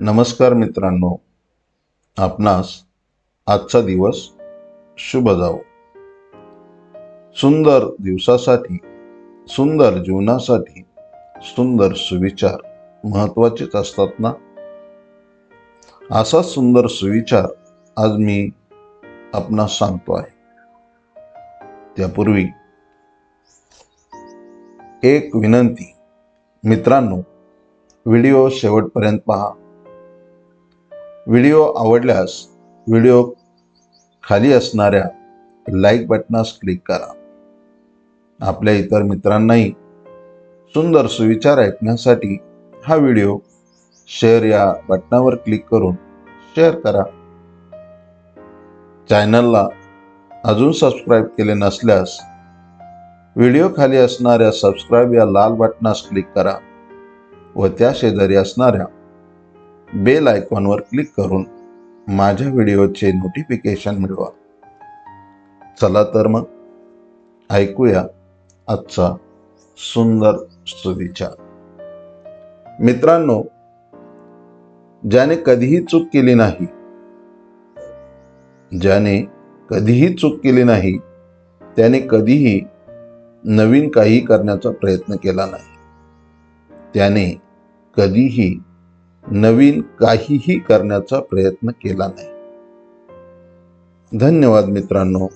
नमस्कार मित्रांनो. आपणास आजचा दिवस शुभ जावो. सुंदर दिवसासाठी सुंदर जीवनासाठी सुंदर सुविचार महत्वाचेच असतात ना? असा सुंदर सुविचार आज मी आपणास सांगतो आहे. त्यापूर्वी एक विनंती. मित्रांनो व्हिडिओ शेवटपर्यंत पहा. व्हिडिओ आवडल्यास व्हिडिओ खाली असणाऱ्या लाईक बटनास क्लिक करा. आपल्या इतर मित्रांनाही सुंदर सुविचार ऐकण्यासाठी हा व्हिडिओ शेअर या बटनावर क्लिक करून शेअर करा. चॅनलला अजून सबस्क्राईब केले नसल्यास व्हिडिओ खाली असणाऱ्या सबस्क्राईब या लाल बटनास क्लिक करा व त्या शेजारी असणाऱ्या बेल आयकॉनवर क्लिक करून माझ्या व्हिडिओचे नोटिफिकेशन मिळवा. चला तर मग ऐकूया आजचा सुंदर सुविचार. मित्रांनो ज्याने कधीही चूक केली नाही ज्याने कधीही चूक केली नाही त्याने कधीही नवीन काही करण्याचा प्रयत्न केला नाही. त्याने कधीही नवीन काहीही करण्याचा प्रयत्न केला नाही. धन्यवाद मित्रांनो.